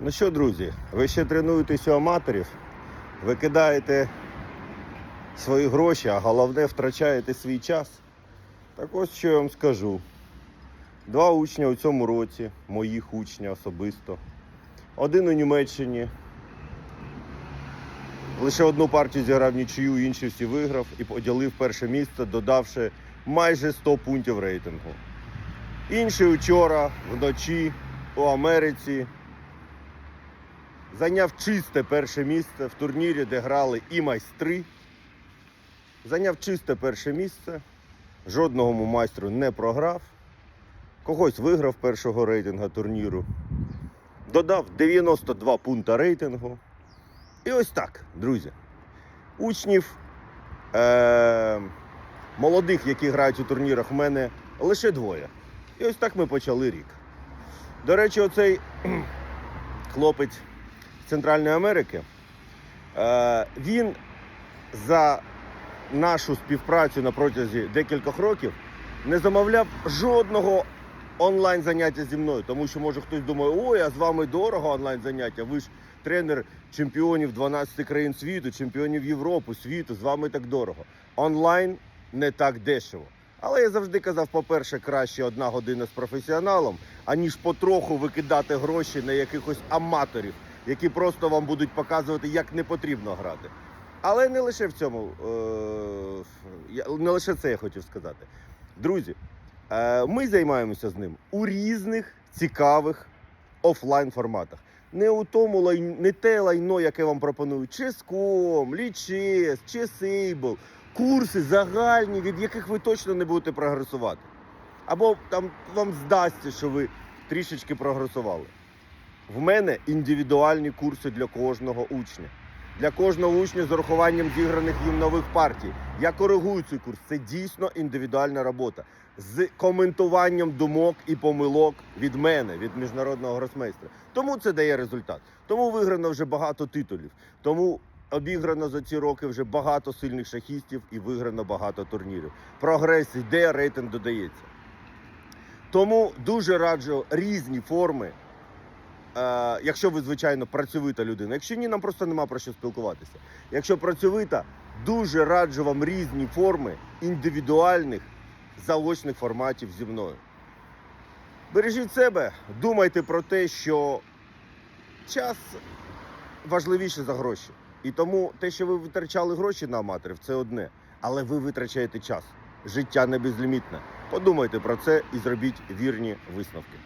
Ну що, друзі, ви ще тренуєтесь у аматорів, ви кидаєте свої гроші, а головне втрачаєте свій час. Так ось що я вам скажу. Два учня у цьому році, моїх учня особисто. Один у Німеччині. Лише одну партію зіграв нічию, інші всі виграв і поділив перше місце, додавши майже 100 пунктів рейтингу. Інший вчора вночі у Америці зайняв чисте перше місце в турнірі, де грали і майстри. Зайняв чисте перше місце. Жодному майстру не програв. Когось виграв першого рейтинга турніру. Додав 92 пункта рейтингу. І ось так, друзі. Учнів е- молодих, які грають у турнірах, в мене лише двоє. І ось так ми почали рік. До речі, оцей хлопець Центральної Америки, е, він за нашу співпрацю на протязі декількох років не замовляв жодного онлайн заняття зі мною. Тому що може хтось думає, ой, а з вами дорого онлайн заняття. Ви ж тренер чемпіонів 12 країн світу, чемпіонів Європи, світу, з вами так дорого. Онлайн не так дешево. Але я завжди казав, по-перше, краще одна година з професіоналом, аніж потроху викидати гроші на якихось аматорів, які просто вам будуть показувати, як не потрібно грати. Але не лише в цьому, е, не лише це я хотів сказати. Друзі, е, ми займаємося з ним у різних цікавих офлайн форматах. Не у тому лайн, не те лайно, яке вам пропонують Ческом, Лічес, Чесейбл, курси загальні, від яких ви точно не будете прогресувати. Або там вам здасться, що ви трішечки прогресували. В мене індивідуальні курси для кожного учня. Для кожного учня з урахуванням зіграних їм нових партій. Я коригую цей курс. Це дійсно індивідуальна робота з коментуванням думок і помилок від мене, від міжнародного гросмейстра. Тому це дає результат. Тому виграно вже багато титулів. Тому обіграно за ці роки вже багато сильних шахістів і виграно багато турнірів. Прогрес йде, рейтинг додається. Тому дуже раджу різні форми. Е, якщо ви, звичайно, працьовита людина. Якщо ні, нам просто нема про що спілкуватися. Якщо працьовита, дуже раджу вам різні форми індивідуальних заочних форматів зі мною. Бережіть себе, думайте про те, що час важливіше за гроші. І тому те, що ви витрачали гроші на аматорів, це одне. Але ви витрачаєте час. Життя не безлімітне. Подумайте про це і зробіть вірні висновки.